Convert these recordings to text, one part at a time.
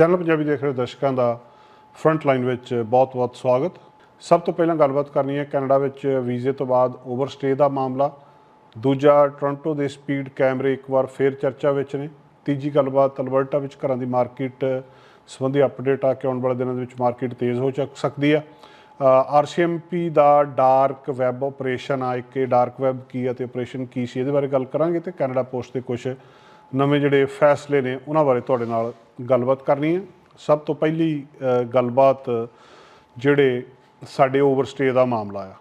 Channel Punjabi ਦੇਖ ਰਹੇ ਦਰਸ਼ਕਾਂ ਦਾ ਫਰੰਟ ਲਾਈਨ ਵਿੱਚ ਬਹੁਤ-ਬਹੁਤ ਸਵਾਗਤ। ਸਭ ਤੋਂ ਪਹਿਲਾਂ ਗੱਲਬਾਤ ਕਰਨੀ ਹੈ ਕੈਨੇਡਾ ਵਿੱਚ ਵੀਜ਼ੇ ਤੋਂ ਬਾਅਦ ਓਵਰਸਟੇ ਦਾ ਮਾਮਲਾ। ਦੂਜਾ, ਟੋਰਾਂਟੋ ਦੇ ਸਪੀਡ ਕੈਮਰੇ ਇੱਕ ਵਾਰ ਫੇਰ ਚਰਚਾ ਵਿੱਚ ਨੇ। ਤੀਜੀ ਗੱਲਬਾਤ ਅਲਬਰਟਾ ਵਿੱਚ ਘਰਾਂ ਦੀ ਮਾਰਕੀਟ ਸੰਬੰਧੀ ਅਪਡੇਟ ਆ ਕੇ ਆਉਣ ਵਾਲੇ ਦਿਨਾਂ ਦੇ ਵਿੱਚ ਮਾਰਕੀਟ ਤੇਜ਼ ਹੋ ਚੱਕ ਸਕਦੀ ਆ। ਆਰਸੀਐਮਪੀ ਦਾ ਡਾਰਕ ਵੈਬ ਆਪਰੇਸ਼ਨ ਆ, ਇੱਕ ਡਾਰਕ ਵੈਬ ਕੀ ਹੈ ਤੇ ਆਪਰੇਸ਼ਨ ਕੀ ਸੀ, ਇਹਦੇ ਬਾਰੇ ਗੱਲ ਕਰਾਂਗੇ ਤੇ ਕੈਨੇਡਾ ਪੋਸਟ ਦੇ ਕੁਝ ਨਵੇਂ ਜਿਹੜੇ ਫੈਸਲੇ ਨੇ, ਉਹਨਾਂ ਬਾਰੇ ਤੁਹਾਡੇ ਨਾਲ ਗੱਲਬਾਤ ਕਰਨੀ ਹੈ। ਸਭ ਤੋਂ ਪਹਿਲੀ ਗੱਲਬਾਤ ਜਿਹੜੇ ਸਾਡੇ ਓਵਰਸਟੇ ਦਾ ਮਾਮਲਾ ਆ।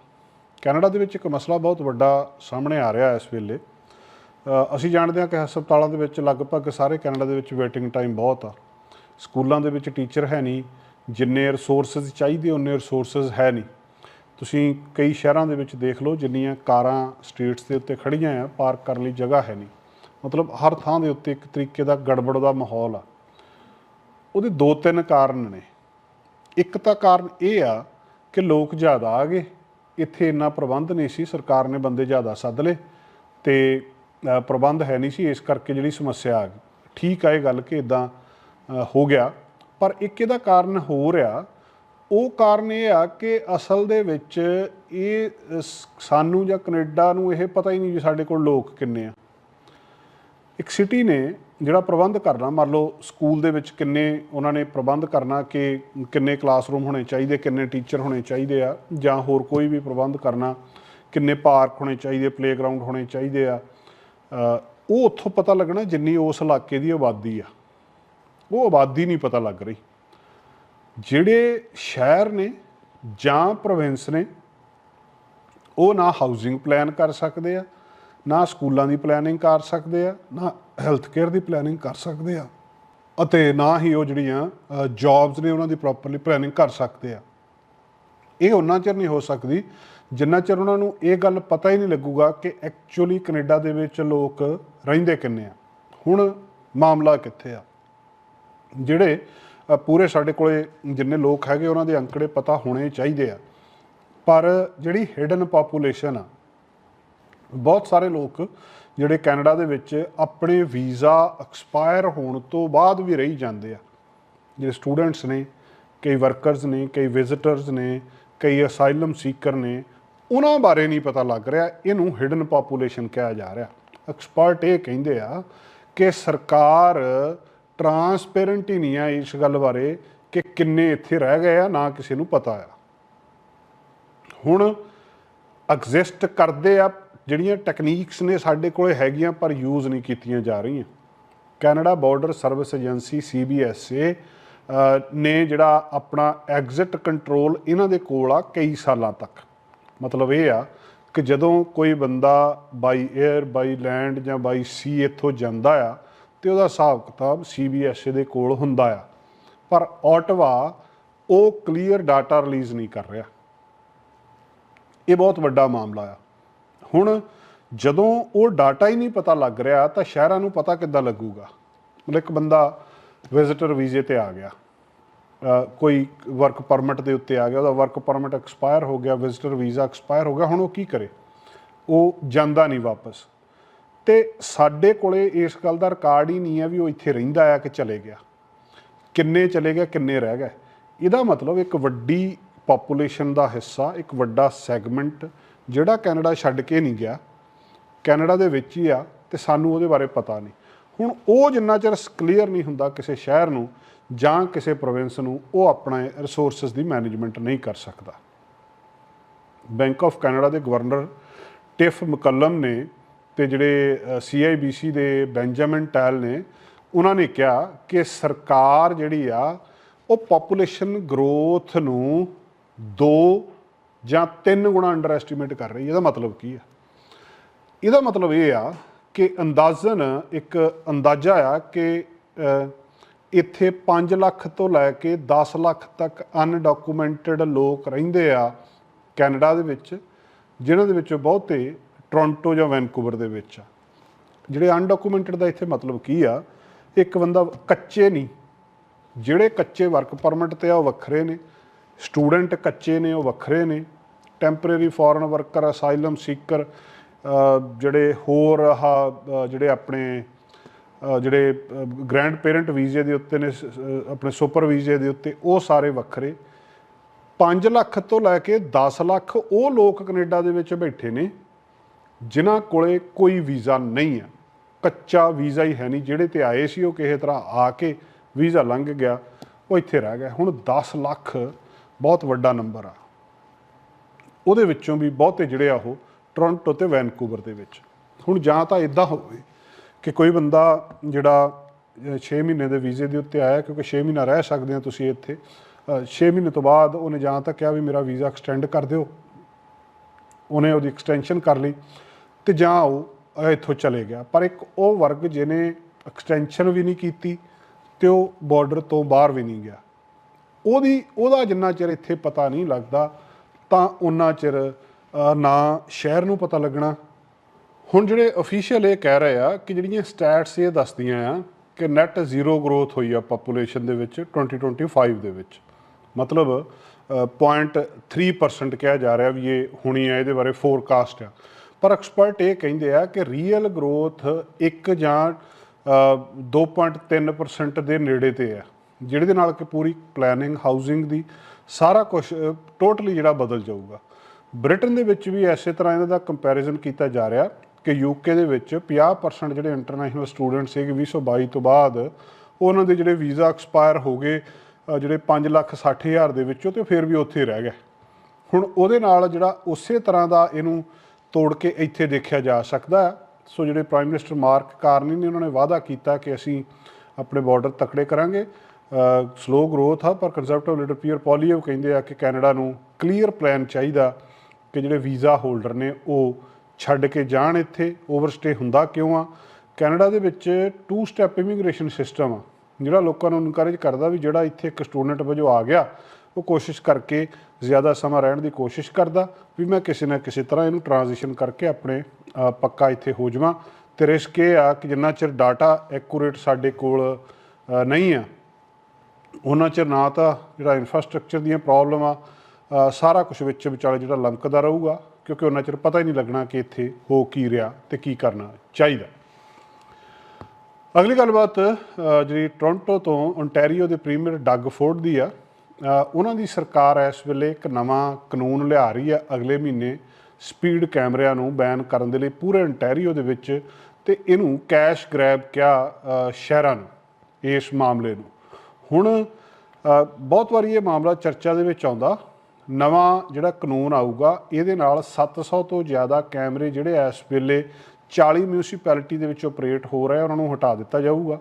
ਕੈਨੇਡਾ ਦੇ ਵਿੱਚ ਇੱਕ ਮਸਲਾ ਬਹੁਤ ਵੱਡਾ ਸਾਹਮਣੇ ਆ ਰਿਹਾ ਇਸ ਵੇਲੇ। ਅਸੀਂ ਜਾਣਦੇ ਹਾਂ ਕਿ ਹਸਪਤਾਲਾਂ ਦੇ ਵਿੱਚ ਲਗਭਗ ਸਾਰੇ ਕੈਨੇਡਾ ਦੇ ਵਿੱਚ ਵੇਟਿੰਗ ਟਾਈਮ ਬਹੁਤ ਆ। ਸਕੂਲਾਂ ਦੇ ਵਿੱਚ ਟੀਚਰ ਹੈ ਨਹੀਂ, ਜਿੰਨੇ ਰਿਸੋਰਸਸ ਚਾਹੀਦੇ ਉਹਨੇ ਰਿਸੋਰਸਸ ਹੈ ਨਹੀਂ। ਤੁਸੀਂ ਕਈ ਸ਼ਹਿਰਾਂ ਦੇ ਵਿੱਚ ਦੇਖ ਲਓ, ਜਿੰਨੀਆਂ ਕਾਰਾਂ ਸਟਰੀਟਸ ਦੇ ਉੱਤੇ ਖੜੀਆਂ ਆ, ਪਾਰਕ ਕਰਨ ਲਈ ਜਗ੍ਹਾ ਹੈ ਨਹੀਂ। ਮਤਲਬ ਹਰ ਥਾਂ ਦੇ ਉੱਤੇ ਇੱਕ ਤਰੀਕੇ ਦਾ ਗੜਬੜ ਦਾ ਮਾਹੌਲ ਆ। ਉਹਦੇ ਦੋ ਤਿੰਨ ਕਾਰਨ ਨੇ। ਇੱਕ ਤਾਂ ਕਾਰਨ ਇਹ ਆ ਕਿ ਲੋਕ ਜ਼ਿਆਦਾ ਆ ਗਏ। ਇੱਥੇ ਇੰਨਾ ਪ੍ਰਬੰਧ ਨਹੀਂ ਸੀ। ਸਰਕਾਰ ਨੇ ਬੰਦੇ ਜ਼ਿਆਦਾ ਸੱਦ ਲਏ ਤੇ ਪ੍ਰਬੰਧ ਹੈ ਨਹੀਂ ਸੀ। ਇਸ ਕਰਕੇ ਜਿਹੜੀ ਸਮੱਸਿਆ ਆ ਗਈ। ਠੀਕ ਆ ਇਹ ਗੱਲ ਕਿ ਇਦਾਂ ਹੋ ਗਿਆ। ਪਰ ਇੱਕ ਇਹਦਾ ਕਾਰਨ ਹੋਰ ਆ। ਉਹ ਕਾਰਨ ਇਹ ਆ ਕਿ ਅਸਲ ਦੇ ਵਿੱਚ ਇਹ ਸਾਨੂੰ ਜਾਂ ਕੈਨੇਡਾ ਨੂੰ ਇਹ ਪਤਾ ਹੀ ਨਹੀਂ ਵੀ ਸਾਡੇ ਕੋਲ ਲੋਕ ਕਿੰਨੇ ਆ। ਇੱਕ ਸਿਟੀ ਨੇ ਜਿਹੜਾ ਪ੍ਰਬੰਧ ਕਰਨਾ, ਮੰਨ ਲਓ ਸਕੂਲ ਦੇ ਵਿੱਚ ਕਿੰਨੇ ਉਹਨਾਂ ਨੇ ਪ੍ਰਬੰਧ ਕਰਨਾ ਕਿ ਕਿੰਨੇ ਕਲਾਸਰੂਮ ਹੋਣੇ ਚਾਹੀਦੇ, ਕਿੰਨੇ ਟੀਚਰ ਹੋਣੇ ਚਾਹੀਦੇ ਆ, ਜਾਂ ਹੋਰ ਕੋਈ ਵੀ ਪ੍ਰਬੰਧ ਕਰਨਾ, ਕਿੰਨੇ ਪਾਰਕ ਹੋਣੇ ਚਾਹੀਦੇ ਪਲੇਗਰਾਉਂਡ ਹੋਣੇ ਚਾਹੀਦੇ ਆ ਉਹ ਉੱਥੋਂ ਪਤਾ ਲੱਗਣਾ ਜਿੰਨੀ ਉਸ ਇਲਾਕੇ ਦੀ ਆਬਾਦੀ ਆ। ਉਹ ਆਬਾਦੀ ਨਹੀਂ ਪਤਾ ਲੱਗ ਰਹੀ। ਜਿਹੜੇ ਸ਼ਹਿਰ ਨੇ ਜਾਂ ਪ੍ਰੋਵਿੰਸ ਨੇ, ਉਹ ਨਾ ਹਾਊਸਿੰਗ ਪਲਾਨ ਕਰ ਸਕਦੇ ਆ ਨਾ ਸਕੂਲਾਂ ਦੀ ਪਲੈਨਿੰਗ ਕਰ ਸਕਦੇ ਆ, ਨਾ ਹੈਲਥ ਕੇਅਰ ਦੀ ਪਲੈਨਿੰਗ ਕਰ ਸਕਦੇ ਆ। ਅਤੇ ਨਾ ਹੀ ਉਹ ਜਿਹੜੀਆਂ ਜੌਬਸ ਨੇ ਉਹਨਾਂ ਦੀ ਪ੍ਰੋਪਰਲੀ ਪਲੈਨਿੰਗ ਕਰ ਸਕਦੇ ਆ। ਇਹ ਉਹਨਾਂ ਚਿਰ ਨਹੀਂ ਹੋ ਸਕਦੀ, ਜਿੰਨਾ ਚਿਰ ਉਹਨਾਂ ਨੂੰ ਇਹ ਗੱਲ ਪਤਾ ਹੀ ਨਹੀਂ ਲੱਗੂਗਾ ਕਿ ਐਕਚੁਅਲੀ ਕੈਨੇਡਾ ਦੇ ਵਿੱਚ ਲੋਕ ਰਹਿੰਦੇ ਕਿੰਨੇ ਆ। ਹੁਣ ਮਾਮਲਾ ਕਿੱਥੇ ਆ? ਜਿਹੜੇ ਪੂਰੇ ਸਾਡੇ ਕੋਲੇ ਜਿੰਨੇ ਲੋਕ ਹੈਗੇ, ਉਹਨਾਂ ਦੇ ਅੰਕੜੇ ਪਤਾ ਹੋਣੇ ਚਾਹੀਦੇ ਆ। ਪਰ ਜਿਹੜੀ ਹਿਡਨ ਪੋਪੂਲੇਸ਼ਨ ਆ ਬਹੁਤ ਸਾਰੇ ਲੋਕ ਜਿਹੜੇ ਕੈਨੇਡਾ ਦੇ ਵਿੱਚ ਆਪਣੇ ਵੀਜ਼ਾ ਐਕਸਪਾਇਰ ਹੋਣ ਤੋਂ ਬਾਅਦ ਵੀ ਰਹੀ ਜਾਂਦੇ ਆ। ਜਿਹੜੇ ਸਟੂਡੈਂਟਸ ਨੇ, ਕਈ ਵਰਕਰਸ ਨੇ, ਕਈ ਵਿਜ਼ਿਟਰਸ ਨੇ, ਕਈ ਅਸਾਈਲਮ ਸੀਕਰ ਨੇ, ਉਹਨਾਂ ਬਾਰੇ ਨਹੀਂ ਪਤਾ ਲੱਗ ਰਿਹਾ, ਇਹਨੂੰ ਹਿਡਨ ਪੋਪੂਲੇਸ਼ਨ ਕਿਹਾ ਜਾ ਰਿਹਾ। ਐਕਸਪਰਟ ਇਹ ਕਹਿੰਦੇ ਆ ਕਿ ਸਰਕਾਰ ਟਰਾਂਸਪੇਰੈਂਟ ਹੀ ਨਹੀਂ ਆ ਇਸ ਗੱਲ ਬਾਰੇ ਕਿ ਕਿੰਨੇ ਇੱਥੇ ਰਹਿ ਗਏ ਆ, ਨਾ ਕਿਸੇ ਨੂੰ ਪਤਾ ਆ। ਹੁਣ ਐਗਜ਼ਿਸਟ ਕਰਦੇ ਆ ਜਿਹੜੀਆਂ ਟੈਕਨੀਕਸ ਨੇ ਸਾਡੇ ਕੋਲੇ ਹੈਗੀਆਂ ਪਰ ਯੂਜ਼ ਨਹੀਂ ਕੀਤੀਆਂ ਜਾ ਰਹੀਆਂ। Canada border service agency CBSA ਨੇ ਜਿਹੜਾ ਆਪਣਾ ਐਗਜ਼ਿਟ ਕੰਟਰੋਲ ਇਹਨਾਂ ਦੇ ਕੋਲ ਆ ਕਈ ਸਾਲਾਂ ਤੱਕ। ਮਤਲਬ ਇਹ ਆ ਕਿ ਜਦੋਂ ਕੋਈ ਬੰਦਾ ਬਾਈ 에ਅਰ ਬਾਈ ਲੈਂਡ ਜਾਂ ਬਾਈ ਸੀ ਇੱਥੋਂ ਜਾਂਦਾ ਆ ਤੇ ਉਹਦਾ ਹਿਸਾਬ ਕਿਤਾਬ ਸੀਬੀਐਸਏ ਦੇ ਕੋਲ ਹੁੰਦਾ ਆ। ਪਰ ਆਟਵਾ ਉਹ ਕਲੀਅਰ ਡਾਟਾ ਰਿਲੀਜ਼ ਨਹੀਂ ਕਰ ਰਿਹਾ। ਇਹ ਬਹੁਤ ਵੱਡਾ ਮਾਮਲਾ ਆ। ਹੁਣ ਜਦੋਂ ਉਹ ਡਾਟਾ ਹੀ ਨਹੀਂ ਪਤਾ ਲੱਗ ਰਿਹਾ, ਤਾਂ ਸ਼ਹਿਰਾਂ ਨੂੰ ਪਤਾ ਕਿੱਦਾਂ ਲੱਗੂਗਾ? ਮਤਲਬ ਇੱਕ ਬੰਦਾ ਵਿਜ਼ਿਟਰ ਵੀਜ਼ੇ ਤੇ ਆ ਗਿਆ। ਕੋਈ ਵਰਕ ਪਰਮਿਟ ਦੇ ਉੱਤੇ ਆ ਗਿਆ, ਉਹਦਾ ਵਰਕ ਪਰਮਿਟ ਐਕਸਪਾਇਰ ਹੋ ਗਿਆ ਵਿਜ਼ਿਟਰ ਵੀਜ਼ਾ ਐਕਸਪਾਇਰ ਹੋ ਗਿਆ, ਹੁਣ ਉਹ ਕੀ ਕਰੇ? ਉਹ ਜਾਂਦਾ ਨਹੀਂ ਵਾਪਸ। ਤੇ ਸਾਡੇ ਕੋਲੇ ਇਸ ਗੱਲ ਦਾ ਰਿਕਾਰਡ ਹੀ ਨਹੀਂ ਹੈ ਵੀ ਉਹ ਇੱਥੇ ਰਹਿੰਦਾ ਆ ਕਿ ਚਲੇ ਗਿਆ। ਕਿੰਨੇ ਚਲੇ ਗਏ ਕਿੰਨੇ ਰਹਿ ਗਏ। ਇਹਦਾ ਮਤਲਬ ਇੱਕ ਵੱਡੀ ਪੋਪੂਲੇਸ਼ਨ ਦਾ ਹਿੱਸਾ, ਇੱਕ ਵੱਡਾ ਸੈਗਮੈਂਟ ਜਿਹੜਾ ਕੈਨੇਡਾ ਛੱਡ ਕੇ ਨਹੀਂ ਗਿਆ, ਕੈਨੇਡਾ ਦੇ ਵਿੱਚ ਹੀ ਆ ਤੇ ਸਾਨੂੰ ਉਹਦੇ ਬਾਰੇ ਪਤਾ ਨਹੀਂ। ਹੁਣ ਉਹ ਜਿੰਨਾ ਚਿਰ ਕਲੀਅਰ ਨਹੀਂ ਹੁੰਦਾ ਕਿਸੇ ਸ਼ਹਿਰ ਨੂੰ ਜਾਂ ਕਿਸੇ ਪ੍ਰੋਵਿੰਸ ਨੂੰ, ਉਹ ਆਪਣਾ ਰਿਸੋਰਸਸ ਦੀ ਮੈਨੇਜਮੈਂਟ ਨਹੀਂ ਕਰ ਸਕਦਾ। ਬੈਂਕ ਆਫ ਕੈਨੇਡਾ ਦੇ ਗਵਰਨਰ ਟਿਫ ਮਕੱਲਮ ਨੇ ਤੇ ਜਿਹੜੇ ਸੀਆਈਬੀਸੀ ਦੇ ਬੈਂਜਾਮਿਨ ਟੈਲ ਨੇ, ਉਹਨਾਂ ਨੇ ਕਿਹਾ ਕਿ ਸਰਕਾਰ ਜਿਹੜੀ ਆ, ਉਹ ਪੋਪੂਲੇਸ਼ਨ ਗਰੋਥ ਨੂੰ 2 ਜਾਂ 3 ਗੁਣਾ ਅੰਡਰ ਐਸਟੀਮੇਟ ਕਰ ਰਹੀ ਇਹਦਾ ਮਤਲਬ ਕੀ ਆ ਇਹਦਾ ਮਤਲਬ ਇਹ ਆ ਕਿ ਅੰਦਾਜ਼ਨ ਇੱਕ ਅੰਦਾਜ਼ਾ ਆ ਕਿ ਇੱਥੇ 5 ਲੱਖ ਤੋਂ ਲੈ ਕੇ 10 ਲੱਖ ਤੱਕ ਅਨਡਾਕੂਮੈਂਟਡ ਲੋਕ ਰਹਿੰਦੇ ਆ ਕੈਨੇਡਾ ਦੇ ਵਿੱਚ ਜਿਨ੍ਹਾਂ ਦੇ ਵਿੱਚੋਂ ਬਹੁਤੇ ਟੋਰਾਂਟੋ ਜਾਂ ਵੈਨਕੂਵਰ ਦੇ ਵਿੱਚ ਆ। ਜਿਹੜੇ ਅਨਡਾਕੂਮੈਂਟਡ ਦਾ ਇੱਥੇ ਮਤਲਬ ਕੀ ਆ, ਇੱਕ ਬੰਦਾ ਕੱਚੇ ਨਹੀਂ, ਜਿਹੜੇ ਕੱਚੇ ਵਰਕ ਪਰਮਿਟ ਤੇ ਆ ਉਹ ਵੱਖਰੇ ਨੇ। ਸਟੂਡੈਂਟ ਕੱਚੇ ਨੇ, ਉਹ ਵੱਖਰੇ ਨੇ। Temporary foreign worker asylum seeker ਜਿਹੜੇ ਹੋਰ ਆਹ ਜਿਹੜੇ ਆਪਣੇ ਜਿਹੜੇ ਗ੍ਰੈਂਡ ਪੇਰੈਂਟ ਵੀਜ਼ੇ ਦੇ ਉੱਤੇ ਨੇ ਆਪਣੇ ਸੁਪਰ ਵੀਜ਼ੇ ਦੇ ਉੱਤੇ, ਉਹ ਸਾਰੇ ਵੱਖਰੇ। 5 ਲੱਖ ਤੋਂ ਲੈ ਕੇ 10 ਲੱਖ ਉਹ ਲੋਕ ਕੈਨੇਡਾ ਦੇ ਵਿੱਚ ਬੈਠੇ ਨੇ, ਜਿਨ੍ਹਾਂ ਕੋਲੇ ਕੋਈ ਵੀਜ਼ਾ ਨਹੀਂ ਹੈ। ਕੱਚਾ ਵੀਜ਼ਾ ਹੀ ਹੈ ਨਹੀਂ, ਜਿਹੜੇ ਤੇ ਆਏ ਸੀ ਉਹ ਕਿਸੇ ਤਰ੍ਹਾਂ ਆ ਕੇ ਵੀਜ਼ਾ ਲੰਘ ਗਿਆ, ਉਹ ਇੱਥੇ ਰਹਿ ਗਿਆ ਹੁਣ 10 ਲੱਖ ਬਹੁਤ ਵੱਡਾ ਨੰਬਰ ਆ। ਉਹਦੇ ਵਿੱਚੋਂ ਵੀ ਬਹੁਤੇ ਜਿਹੜੇ ਆ ਉਹ ਟੋਰਾਂਟੋ ਤੇ ਵੈਨਕੂਵਰ ਦੇ ਵਿੱਚ। ਹੁਣ ਜਾਂ ਤਾਂ ਇਦਾਂ ਹੋਵੇ ਕਿ ਕੋਈ ਬੰਦਾ ਜਿਹੜਾ 6 ਮਹੀਨੇ ਦੇ ਵੀਜ਼ੇ ਦੇ ਉੱਤੇ ਆਇਆ, ਕਿਉਂਕਿ 6 ਮਹੀਨਾ ਰਹਿ ਸਕਦੇ ਆ ਤੁਸੀਂ ਇੱਥੇ 6 ਮਹੀਨੇ ਤੋਂ ਬਾਅਦ ਉਹਨੇ ਜਾਂ ਤਾਂ ਕਿਹਾ ਵੀ ਮੇਰਾ ਵੀਜ਼ਾ ਐਕਸਟੈਂਡ ਕਰ ਦਿਓ। ਉਹਨੇ ਉਹਦੀ ਐਕਸਟੈਂਸ਼ਨ ਕਰ ਲਈ ਤੇ ਜਾਂ ਉਹ ਇੱਥੋਂ ਚਲੇ ਗਿਆ। ਪਰ ਇੱਕ ਉਹ ਵਰਗ ਜਿਹਨੇ ਐਕਸਟੈਂਸ਼ਨ ਵੀ ਨਹੀਂ ਕੀਤੀ ਤੇ ਉਹ ਬਾਰਡਰ ਤੋਂ ਬਾਹਰ ਵੀ ਨਹੀਂ ਗਿਆ। ਉਹਦੀ ਉਹਦਾ ਜਿੰਨਾ ਚਿਰ ਇੱਥੇ ਪਤਾ ਨਹੀਂ ਲੱਗਦਾ ਤਾਂ ਉਹਨਾਂ ਚਿਰ ਨਾ ਸ਼ਹਿਰ ਨੂੰ ਪਤਾ ਲੱਗਣਾ। ਹੁਣ ਜਿਹੜੇ ਅਫੀਸ਼ੀਅਲ ਇਹ ਕਹਿ ਰਹੇ ਆ ਕਿ ਜਿਹੜੀਆਂ ਸਟੈਟਸ ਇਹ ਦੱਸਦੀਆਂ ਆ ਕਿ ਨੈਟ ਜ਼ੀਰੋ ਗਰੋਥ ਹੋਈ ਆ ਪੋਪੂਲੇਸ਼ਨ ਦੇ ਵਿੱਚ 2025 ਦੇ ਵਿੱਚ। ਮਤਲਬ ਅ, 0.3% ਕਿਹਾ ਜਾ ਰਿਹਾ ਵੀ ਇਹ ਹੋਣੀ ਆ ਇਹਦੇ ਬਾਰੇ ਫੋਰਕਾਸਟ ਆ। ਪਰ ਐਕਸਪਰਟ ਇਹ ਕਹਿੰਦੇ ਆ ਕਿ ਰੀਅਲ ਗਰੋਥ 1 ਜਾਂ ਅ, 2.3% ਦੇ ਨੇੜੇ ਤੇ ਆ। ਜਿਹਦੇ ਦੇ ਨਾਲ ਕਿ ਪੂਰੀ ਪਲੈਨਿੰਗ ਹਾਊਸਿੰਗ ਦੀ ਸਾਰਾ ਕੁਝ ਟੋਟਲੀ ਜਿਹੜਾ ਬਦਲ ਜਾਊਗਾ। ਬ੍ਰਿਟਨ ਦੇ ਵਿੱਚ ਵੀ ਐਸੇ ਤਰ੍ਹਾਂ ਇਹਨਾਂ ਦਾ ਕੰਪੈਰੀਜ਼ਨ ਕੀਤਾ ਜਾ ਰਿਹਾ ਕਿ ਯੂਕੇ ਦੇ ਵਿੱਚ 50% ਜਿਹੜੇ ਇੰਟਰਨੈਸ਼ਨਲ ਸਟੂਡੈਂਟ ਸੀਗੇ 2022 ਤੋਂ ਬਾਅਦ ਉਹਨਾਂ ਦੇ ਜਿਹੜੇ ਵੀਜ਼ਾ ਐਕਸਪਾਇਰ ਹੋ ਗਏ ਜਿਹੜੇ 5 ਲੱਖ 60 ਹਜ਼ਾਰ ਦੇ ਵਿੱਚੋਂ ਤੇ ਫਿਰ ਵੀ ਉੱਥੇ ਰਹਿ ਗਏ। ਹੁਣ ਉਹਦੇ ਨਾਲ ਜਿਹੜਾ ਉਸੇ ਤਰ੍ਹਾਂ ਦਾ ਇਹਨੂੰ ਤੋੜ ਕੇ ਇੱਥੇ ਦੇਖਿਆ ਜਾ ਸਕਦਾ ਹੈ। ਸੋ ਜਿਹੜੇ ਪ੍ਰਾਈਮ ਮਿਨਿਸਟਰ ਮਾਰਕ ਕਾਰਨੀ ਨੇ ਉਹਨਾਂ ਨੇ ਵਾਅਦਾ ਕੀਤਾ ਕਿ ਅਸੀਂ ਆਪਣੇ ਬਾਰਡਰ ਤਕੜੇ ਕਰਾਂਗੇ। ਸਲੋ ਗਰੋਥ ਆ, ਪਰ ਕੰਜ਼ਰਵੇਟਿਵ ਲੀਡਰ ਪੀਅਰ ਪੋਲੀਓ ਕਹਿੰਦੇ ਆ ਕਿ ਕੈਨੇਡਾ ਨੂੰ ਕਲੀਅਰ ਪਲਾਨ ਚਾਹੀਦਾ ਕਿ ਜਿਹੜੇ ਵੀਜ਼ਾ ਹੋਲਡਰ ਨੇ ਉਹ ਛੱਡ ਕੇ ਜਾਣ ਇੱਥੇ ਓਵਰਸਟੇ ਹੁੰਦਾ ਕਿਉਂ ਆ? ਕੈਨੇਡਾ ਦੇ ਵਿੱਚ ਟੂ ਸਟੈਪ ਇਮੀਗ੍ਰੇਸ਼ਨ ਸਿਸਟਮ ਆ, ਜਿਹੜਾ ਲੋਕਾਂ ਨੂੰ ਇਨਕਰੇਜ ਕਰਦਾ ਵੀ ਜਿਹੜਾ ਇੱਥੇ ਇੱਕ ਸਟੂਡੈਂਟ ਵਜੋਂ ਆ ਗਿਆ, ਉਹ ਕੋਸ਼ਿਸ਼ ਕਰਕੇ ਜ਼ਿਆਦਾ ਸਮਾਂ ਰਹਿਣ ਦੀ ਕੋਸ਼ਿਸ਼ ਕਰਦਾ, ਵੀ ਮੈਂ ਕਿਸੇ ਨਾ ਕਿਸੇ ਤਰ੍ਹਾਂ ਇਹਨੂੰ ਟ੍ਰਾਂਜੀਸ਼ਨ ਕਰਕੇ ਆਪਣੇ ਪੱਕਾ ਇੱਥੇ ਹੋ ਜਾਵਾਂ। ਤੇ ਰਿਸਕ ਇਹ ਆ ਕਿ ਜਿੰਨਾ ਚਿਰ ਡਾਟਾ ਐਕੂਰੇਟ ਸਾਡੇ ਕੋਲ ਨਹੀਂ ਆ ਉਹਨਾਂ ਚਿਰ ਨਾ ਤਾਂ ਜਿਹੜਾ ਇਨਫਰਾਸਟ੍ਰਕਚਰ ਦੀਆਂ ਪ੍ਰੋਬਲਮ ਆ ਸਾਰਾ ਕੁਝ ਵਿੱਚ ਵਿਚਾਲੇ ਜਿਹੜਾ ਲੰਕਦਾ ਰਹੂਗਾ, ਕਿਉਂਕਿ ਉਹਨਾਂ ਚਿਰ ਪਤਾ ਹੀ ਨਹੀਂ ਲੱਗਣਾ ਕਿ ਇੱਥੇ ਹੋ ਕੀ ਰਿਹਾ ਤੇ ਕੀ ਕਰਨਾ ਚਾਹੀਦਾ। ਅਗਲੀ ਗੱਲਬਾਤ ਜਿਹੜੀ ਟੋਰਾਂਟੋ ਤੋਂ ਓਨਟਾਰੀਓ ਦੇ ਪ੍ਰੀਮੀਅਰ ਡੱਗ ਫੋਰਡ ਦੀ ਆ ਉਹਨਾਂ ਦੀ ਸਰਕਾਰ ਇਸ ਵੇਲੇ ਇੱਕ ਨਵਾਂ ਕਾਨੂੰਨ ਲਿਆ ਰਹੀ ਆ ਅਗਲੇ ਮਹੀਨੇ ਸਪੀਡ ਕੈਮਰਿਆਂ ਨੂੰ ਬੈਨ ਕਰਨ ਦੇ ਲਈ ਪੂਰੇ ਓਨਟਾਰੀਓ ਦੇ ਵਿੱਚ ਤੇ ਇਹਨੂੰ ਕੈਸ਼ ਗ੍ਰੈਬ ਕਿਹਾ ਸ਼ਹਿਰਾਂ ਨੂੰ, ਇਸ ਮਾਮਲੇ ਨੂੰ। ਹੁਣ ਬਹੁਤ ਵਾਰੀ ਇਹ ਮਾਮਲਾ ਚਰਚਾ ਦੇ ਵਿੱਚ ਆਉਂਦਾ। ਨਵਾਂ ਜਿਹੜਾ ਕਾਨੂੰਨ ਆਊਗਾ ਇਹਦੇ ਨਾਲ 700 ਤੋਂ ਜ਼ਿਆਦਾ ਕੈਮਰੇ ਜਿਹੜੇ ਇਸ ਵੇਲੇ 40 ਮਿਊਨਿਸਪੈਲਿਟੀ ਦੇ ਵਿੱਚ ਆਪਰੇਟ ਹੋ ਰਹੇ ਉਹਨਾਂ ਨੂੰ ਹਟਾ ਦਿੱਤਾ ਜਾਊਗਾ।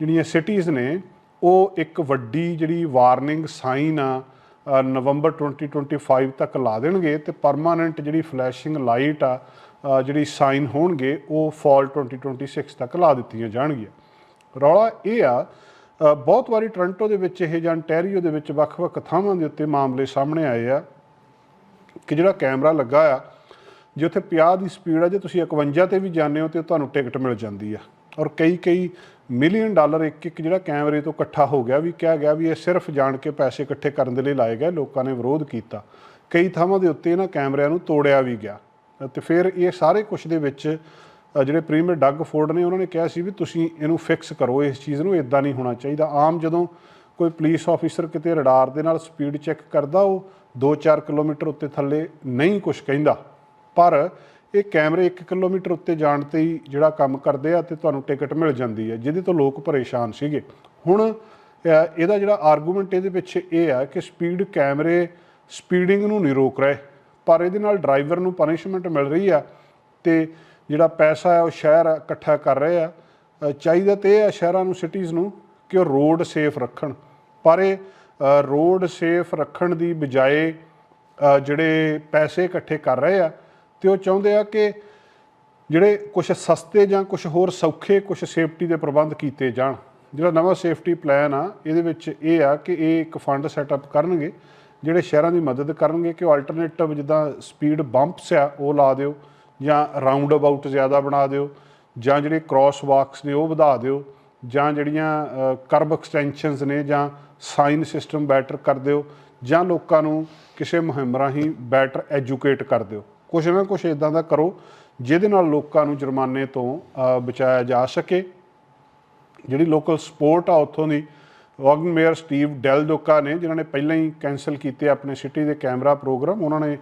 ਜਿਹੜੀਆਂ ਸਿਟੀਜ਼ ਨੇ ਉਹ ਇੱਕ ਵੱਡੀ ਜਿਹੜੀ ਵਾਰਨਿੰਗ ਸਾਈਨ ਆ ਅ, ਨਵੰਬਰ 2025 ਤੱਕ ਲਾ ਦੇਣਗੇ ਤੇ ਪਰਮਾਨੈਂਟ ਜਿਹੜੀ ਫਲੈਸ਼ਿੰਗ ਲਾਈਟ ਆ ਜਿਹੜੀ ਸਾਈਨ ਹੋਣਗੇ ਉਹ ਫਾਲ 2026 ਤੱਕ ਲਾ ਦਿੱਤੀਆਂ ਜਾਣਗੀਆਂ। ਰੌਲਾ ਇਹ ਆ ਬਹੁਤ ਵਾਰੀ ਟੋਰਾਂਟੋ ਦੇ ਵਿੱਚ ਇਹ ਜਾਂ ontario ਦੇ ਵਿੱਚ ਵੱਖ-ਵੱਖ ਥਾਵਾਂ ਦੇ ਉੱਤੇ ਮਾਮਲੇ ਸਾਹਮਣੇ ਆਏ ਆ ਕਿ ਜਿਹੜਾ ਕੈਮਰਾ ਲੱਗਾ ਆ, ਜੇ ਉੱਥੇ 50 ਦੀ ਸਪੀਡ ਆ, ਜੇ ਤੁਸੀਂ 51 ਤੇ ਵੀ ਜਾਂਦੇ ਹੋ ਤੇ ਤੁਹਾਨੂੰ ਟਿਕਟ ਮਿਲ ਜਾਂਦੀ ਆ। ਔਰ ਕਈ ਕਈ ਮਿਲੀਅਨ ਡਾਲਰ ਇੱਕ ਇੱਕ ਜਿਹੜਾ ਕੈਮਰੇ ਤੋਂ ਇਕੱਠਾ ਹੋ ਗਿਆ ਵੀ ਕਿਹਾ ਗਿਆ ਵੀ ਇਹ ਸਿਰਫ ਜਾਣ ਕੇ ਪੈਸੇ ਇਕੱਠੇ ਕਰਨ ਦੇ ਲਈ ਲਾਏ ਗਏ, ਲੋਕਾਂ ਨੇ ਵਿਰੋਧ ਕੀਤਾ। ਕਈ ਥਾਵਾਂ ਦੇ ਉੱਤੇ ਇਹਨਾਂ ਕੈਮਰਿਆਂ ਨੂੰ ਤੋੜਿਆ ਵੀ ਗਿਆ। ਤੇ ਫਿਰ ਇਹ ਸਾਰੇ ਕੁਝ ਦੇ ਵਿੱਚ ਜਿਹੜੇ ਪ੍ਰੀਮੀਅਰ ਡੱਗ ਫੋਰਡ ਨੇ, ਉਹਨਾਂ ਨੇ ਕਿਹਾ ਸੀ ਵੀ ਤੁਸੀਂ ਇਹਨੂੰ ਫਿਕਸ ਕਰੋ, ਇਸ ਚੀਜ਼ ਨੂੰ ਇਦਾਂ ਨਹੀਂ ਹੋਣਾ ਚਾਹੀਦਾ। ਆਮ ਜਦੋਂ ਕੋਈ ਪੁਲਿਸ ਆਫੀਸਰ ਕਿਤੇ ਰਡਾਰ ਦੇ ਨਾਲ ਸਪੀਡ ਚੈੱਕ ਕਰਦਾ, ਉਹ 2-4 ਕਿਲੋਮੀਟਰ ਉੱਤੇ ਥੱਲੇ ਨਹੀਂ ਕੁਝ ਕਹਿੰਦਾ। ਪਰ ਇਹ ਕੈਮਰੇ 1 ਕਿਲੋਮੀਟਰ ਉੱਤੇ ਜਾਣ ਤੇ ਹੀ ਜਿਹੜਾ ਕੰਮ ਕਰਦੇ ਆ, ਤੇ ਤੁਹਾਨੂੰ ਟਿਕਟ ਮਿਲ ਜਾਂਦੀ ਹੈ, ਜਿਹਦੇ ਤੋਂ ਲੋਕ ਪਰੇਸ਼ਾਨ ਸੀਗੇ। ਹੁਣ ਇਹਦਾ ਜਿਹੜਾ ਆਰਗੂਮੈਂਟ ਇਹਦੇ ਪਿੱਛੇ ਇਹ ਆ ਕਿ ਸਪੀਡ ਕੈਮਰੇ ਸਪੀਡਿੰਗ ਨੂੰ ਨਹੀਂ ਰੋਕ ਰਹੇ, ਪਰ ਇਹਦੇ ਨਾਲ ਡਰਾਈਵਰ ਨੂੰ ਪਨਿਸ਼ਮੈਂਟ ਮਿਲ ਰਹੀ ਆ, ਤੇ ਜਿਹੜਾ ਪੈਸਾ ਹੈ ਉਹ ਸ਼ਹਿਰ ਇਕੱਠਾ ਕਰ ਰਹੇ ਆ। ਚਾਹੀਦਾ ਤੇ ਇਹ ਆ ਸ਼ਹਿਰਾਂ ਨੂੰ ਸਿਟੀਜ਼ ਨੂੰ ਕਿ ਉਹ ਰੋਡ ਸੇਫ ਰੱਖਣ। ਪਰ ਇਹ ਰੋਡ ਸੇਫ ਰੱਖਣ ਦੀ ਬਜਾਏ ਜਿਹੜੇ ਪੈਸੇ ਇਕੱਠੇ ਕਰ ਰਹੇ ਆ ਤੇ ਉਹ ਚਾਹੁੰਦੇ ਆ ਕਿ ਜਿਹੜੇ ਕੁਝ ਸਸਤੇ ਜਾਂ ਕੁਝ ਹੋਰ ਸੌਖੇ ਕੁਝ ਸੇਫਟੀ ਦੇ ਪ੍ਰਬੰਧ ਕੀਤੇ ਜਾਣ। ਜਿਹੜਾ ਨਵਾਂ ਸੇਫਟੀ ਪਲਾਨ ਆ, ਇਹਦੇ ਵਿੱਚ ਇਹ ਆ ਕਿ ਇਹ ਇੱਕ ਫੰਡ ਸੈਟਅਪ ਕਰਨਗੇ, ਜਿਹੜੇ ਸ਼ਹਿਰਾਂ ਦੀ ਮਦਦ ਕਰਨਗੇ ਕਿ ਉਹ ਆਲਟਰਨੇਟਿਵ ਜਿੱਦਾਂ ਸਪੀਡ ਬੰਪਸ ਆ, ਉਹ ਲਾ ਦਿਓ। ਜਾਂ ਰਾਉਂਡ ਅਬਾਊਟ ਜ਼ਿਆਦਾ ਬਣਾ ਦਿਓ, ਜਾਂ ਜਿਹੜੇ ਕ੍ਰਾਸ ਵਾਕਸ ਨੇ ਉਹ ਵਧਾ ਦਿਓ, ਜਾਂ ਜਿਹੜੀਆਂ ਕਰਬ ਐਕਸਟੈਂਸ਼ਨਸ ਨੇ ਜਾਂ ਸਾਈਨ ਸਿਸਟਮ ਬੈਟਰ ਕਰ ਦਿਓ, ਜਾਂ ਲੋਕਾਂ ਨੂੰ ਕਿਸੇ ਮੁਹਿੰਮ ਰਾਹੀਂ ਬੈਟਰ ਐਜੂਕੇਟ ਕਰ ਦਿਓ। ਕੁਛ ਨਾ ਕੁਛ ਇਦਾਂ ਦਾ ਕਰੋ, ਜਿਹਦੇ ਨਾਲ ਲੋਕਾਂ ਨੂੰ ਜੁਰਮਾਨੇ ਤੋਂ ਬਚਾਇਆ ਜਾ ਸਕੇ। ਜਿਹੜੀ ਲੋਕਲ ਸਪੋਰਟ ਆ ਉੱਥੋਂ ਦੀ ਵਾਗਨ ਮੇਅਰ ਸਟੀਵ ਡੈਲਡੋਕਾ ਨੇ, ਜਿਨ੍ਹਾਂ ਨੇ ਪਹਿਲਾਂ ਹੀ ਕੈਨਸਲ ਕੀਤੇ ਆਪਣੇ ਸਿਟੀ ਦੇ ਕੈਮਰਾ ਪ੍ਰੋਗਰਾਮ ਉਹਨਾਂ ਨੇ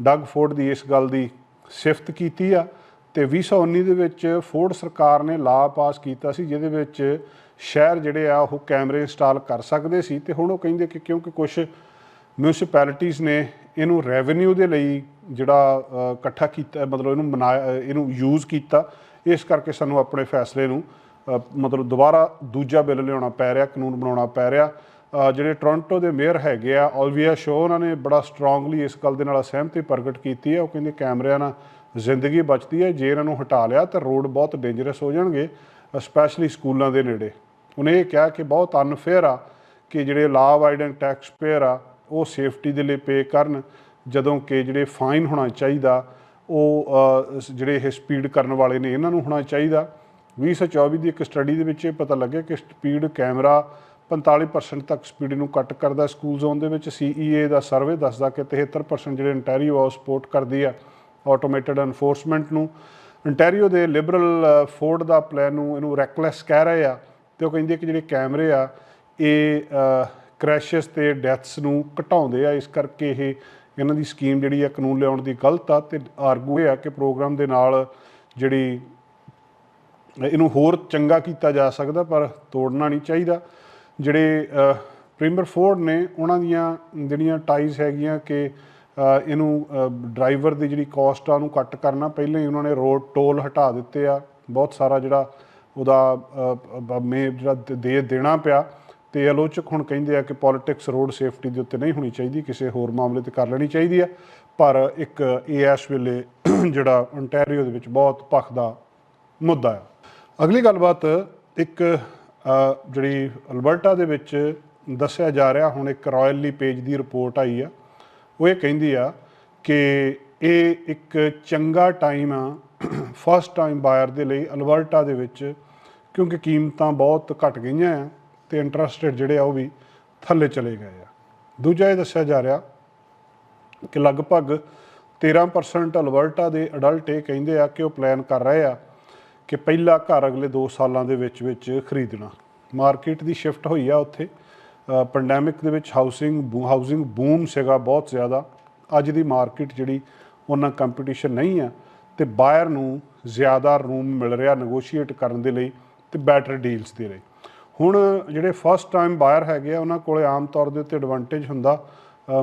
ਡਗ ਫੋਰਡ ਦੀ ਇਸ ਗੱਲ ਦੀ ਸਿਫਤ ਕੀਤੀ ਆ ਤੇ 2019 ਦੇ ਵਿੱਚ ਫੋਰਡ ਸਰਕਾਰ ਨੇ ਲਾ ਪਾਸ ਕੀਤਾ ਸੀ, ਜਿਹਦੇ ਵਿੱਚ ਸ਼ਹਿਰ ਜਿਹੜੇ ਆ ਉਹ ਕੈਮਰੇ ਇੰਸਟਾਲ ਕਰ ਸਕਦੇ ਸੀ ਤੇ ਹੁਣ ਉਹ ਕਹਿੰਦੇ ਕਿ ਕਿਉਂਕਿ ਕੁਝ ਮਿਊਨਿਸਪੈਲਿਟੀਆਂ ਨੇ ਇਹਨੂੰ ਰੈਵਨਿਊ ਦੇ ਲਈ ਜਿਹੜਾ ਇਕੱਠਾ ਕੀਤਾ, ਮਤਲਬ ਇਹਨੂੰ ਬਣਾਇਆ ਇਹਨੂੰ ਯੂਜ਼ ਕੀਤਾ, ਇਸ ਕਰਕੇ ਸਾਨੂੰ ਆਪਣੇ ਫੈਸਲੇ ਨੂੰ ਮਤਲਬ ਦੁਬਾਰਾ ਦੂਜਾ ਬਿੱਲ ਲਿਆਉਣਾ ਪੈ ਰਿਹਾ, ਕਾਨੂੰਨ ਬਣਾਉਣਾ ਪੈ ਰਿਹਾ। ਜਿਹੜੇ ਟੋਰਾਂਟੋ ਦੇ ਮੇਅਰ ਹੈਗੇ ਆ 올ਵੀਆ ਸ਼ੋ ਉਹਨਾਂ ਨੇ ਬੜਾ ਸਟਰੋਂਗਲੀ ਇਸ ਗੱਲ ਦੇ ਨਾਲ ਸਹਿਮਤੀ ਪ੍ਰਗਟ ਕੀਤੀ ਹੈ। ਉਹ ਕਹਿੰਦੇ ਕੈਮਰਿਆਂ ਨਾਲ ਜ਼ਿੰਦਗੀ ਬਚਦੀ ਹੈ, ਜੇ ਇਹਨਾਂ ਨੂੰ ਹਟਾ ਲਿਆ ਤਾਂ ਰੋਡ ਬਹੁਤ ਡੇਂਜਰਸ ਹੋ ਜਾਣਗੇ ਸਪੈਸ਼ਲੀ ਸਕੂਲਾਂ ਦੇ ਨੇੜੇ। ਉਹਨੇ ਇਹ ਕਿਹਾ ਕਿ ਬਹੁਤ ਅਨਫੇਅਰ ਆ ਕਿ ਜਿਹੜੇ ਲਾ ਅਬਾਈਡਿੰਗ ਟੈਕਸ ਪੇਅਰ ਆ, ਉਹ ਸੇਫਟੀ ਦੇ ਲਈ ਪੇ ਕਰਨ, ਜਦੋਂ ਕਿ ਜਿਹੜੇ ਫਾਈਨ ਹੋਣਾ ਚਾਹੀਦਾ, ਉਹ ਜਿਹੜੇ ਇਹ ਸਪੀਡ ਕਰਨ ਵਾਲੇ ਨੇ, ਇਹਨਾਂ ਨੂੰ ਹੋਣਾ ਚਾਹੀਦਾ। 2024 ਦੀ ਇੱਕ ਸਟੱਡੀ ਦੇ ਵਿੱਚ ਇਹ ਪਤਾ ਲੱਗਿਆ ਕਿ ਸਪੀਡ ਕੈਮਰਾ 45% ਤੱਕ ਸਪੀਡ ਨੂੰ ਕੱਟ ਕਰਦਾ ਸਕੂਲ ਜ਼ੋਨ ਦੇ ਵਿੱਚ CEA ਦਾ ਸਰਵੇ ਦੱਸਦਾ ਕਿ 73% ਜਿਹੜੇ ontario ਆ ਸਪੋਰਟ ਕਰਦੀ ਆ ਆਟੋਮੇਟਡ ਐਨਫੋਰਸਮੈਂਟ ਨੂੰ। Ontario ਦੇ ਲਿਬਰਲ ਫੋਰਡ ਦਾ ਪਲਾਨ ਨੂੰ ਇਹਨੂੰ ਰੈਕਲੈਸ ਕਹਿ ਰਹੇ ਆ ਤੇ ਉਹ ਕਹਿੰਦੇ ਕਿ ਜਿਹੜੇ ਕੈਮਰੇ ਆ, ਇਹ ਕ੍ਰੈਸ਼ਸ ਤੇ ਡੈਥਸ ਨੂੰ ਘਟਾਉਂਦੇ ਆ। ਇਸ ਕਰਕੇ ਇਹ, ਇਹਨਾਂ ਦੀ ਸਕੀਮ ਜਿਹੜੀ ਆ ਕਾਨੂੰਨ ਲਿਆਉਣ ਦੀ ਗਲਤ ਆ ਤੇ ਆਰਗੂ ਇਹ ਆ ਕਿ ਪ੍ਰੋਗਰਾਮ ਦੇ ਨਾਲ ਜਿਹੜੀ, ਇਹਨੂੰ ਹੋਰ ਚੰਗਾ ਕੀਤਾ ਜਾ ਸਕਦਾ ਪਰ ਤੋੜਨਾ ਨਹੀਂ ਚਾਹੀਦਾ। ਜਿਹੜੇ ਪ੍ਰੀਮੀਅਰ ਫੋਰਡ ਨੇ, ਉਹਨਾਂ ਦੀਆਂ ਜਿਹੜੀਆਂ ਟਾਈਜ਼ ਹੈਗੀਆਂ ਕਿ ਇਹਨੂੰ ਡਰਾਈਵਰ ਦੀ ਜਿਹੜੀ ਕਾਸਟ ਆ, ਉਹਨੂੰ ਕੱਟ ਕਰਨਾ। ਪਹਿਲਾਂ ਹੀ ਉਹਨਾਂ ਨੇ ਰੋਡ ਟੋਲ ਹਟਾ ਦਿੱਤੇ ਆ। ਬਹੁਤ ਸਾਰਾ ਜਿਹੜਾ ਉਹਦਾ ਮੇ ਜਿਹੜਾ ਦੇ ਦੇਣਾ ਪਿਆ। ਤੇ ਆਲੋਚਕ ਹੁਣ ਕਹਿੰਦੇ ਆ ਕਿ ਪੋਲਿਟਿਕਸ ਰੋਡ ਸੇਫਟੀ ਦੇ ਉੱਤੇ ਨਹੀਂ ਹੋਣੀ ਚਾਹੀਦੀ, ਕਿਸੇ ਹੋਰ ਮਾਮਲੇ ਤੇ ਕਰ ਲੈਣੀ ਚਾਹੀਦੀ ਆ। ਪਰ ਇੱਕ, ਇਹ ਇਸ ਵੇਲੇ ਜਿਹੜਾ ontario ਦੇ ਵਿੱਚ ਬਹੁਤ ਪੱਖ ਦਾ ਮੁੱਦਾ ਆ। ਅਗਲੀ ਗੱਲਬਾਤ, ਇੱਕ ਜਿਹੜੀ ਅਲਬਰਟਾ ਦੇ ਵਿੱਚ ਦੱਸਿਆ ਜਾ ਰਿਹਾ, ਹੁਣ ਇੱਕ ਰਾਇਲੀ ਪੇਜ ਦੀ ਰਿਪੋਰਟ ਆਈ ਆ, ਉਹ ਇਹ ਕਹਿੰਦੀ ਆ ਕਿ ਇਹ ਇੱਕ ਚੰਗਾ ਟਾਈਮ ਆ, ਫਸਟ ਟਾਈਮ ਬਾਇਰ ਦੇ ਲਈ ਅਲਬਰਟਾ ਦੇ ਵਿੱਚ, ਕਿਉਂਕਿ ਕੀਮਤਾਂ ਬਹੁਤ ਘਟ ਗਈਆਂ ਆ ਤੇ ਇੰਟਰਸਟ ਰੇਟ ਜਿਹੜੇ ਆ ਉਹ ਵੀ ਥੱਲੇ ਚਲੇ ਗਏ ਆ। ਦੂਜਾ ਇਹ ਦੱਸਿਆ ਜਾ ਰਿਹਾ ਕਿ ਲਗਭਗ 13% ਅਲਬਰਟਾ ਦੇ ਅਡਲਟ ਇਹ ਕਹਿੰਦੇ ਆ ਕਿ ਉਹ ਪਲਾਨ ਕਰ ਰਹੇ ਆ ਕਿ ਪਹਿਲਾ ਘਰ ਅਗਲੇ 2 ਸਾਲਾਂ ਦੇ ਵਿੱਚ ਵਿੱਚ ਖਰੀਦਣਾ। ਮਾਰਕੀਟ ਦੀ ਸ਼ਿਫਟ ਹੋਈ ਆ ਉੱਥੇ। ਪੈਂਡੈਮਿਕ ਦੇ ਵਿੱਚ ਹਾਊਸਿੰਗ ਹਾਊਸਿੰਗ ਬੂਮ ਸੀਗਾ ਬਹੁਤ ਜ਼ਿਆਦਾ। ਅੱਜ ਦੀ ਮਾਰਕੀਟ ਜਿਹੜੀ ਉਹਨਾਂ ਕੰਪੀਟੀਸ਼ਨ ਨਹੀਂ ਆ ਤੇ ਬਾਇਰ ਨੂੰ ਜ਼ਿਆਦਾ ਰੂਮ ਮਿਲ ਰਿਹਾ ਨੈਗੋਸ਼ੀਏਟ ਕਰਨ ਦੇ ਲਈ ਤੇ ਬੈਟਰ ਡੀਲਸ ਦੇ ਲਈ। ਹੁਣ ਜਿਹੜੇ ਫਸਟ ਟਾਈਮ ਬਾਇਰ ਹੈਗੇ ਆ, ਉਹਨਾਂ ਕੋਲੇ ਆਮ ਤੌਰ ਦੇ ਉੱਤੇ ਐਡਵਾਂਟੇਜ ਹੁੰਦਾ।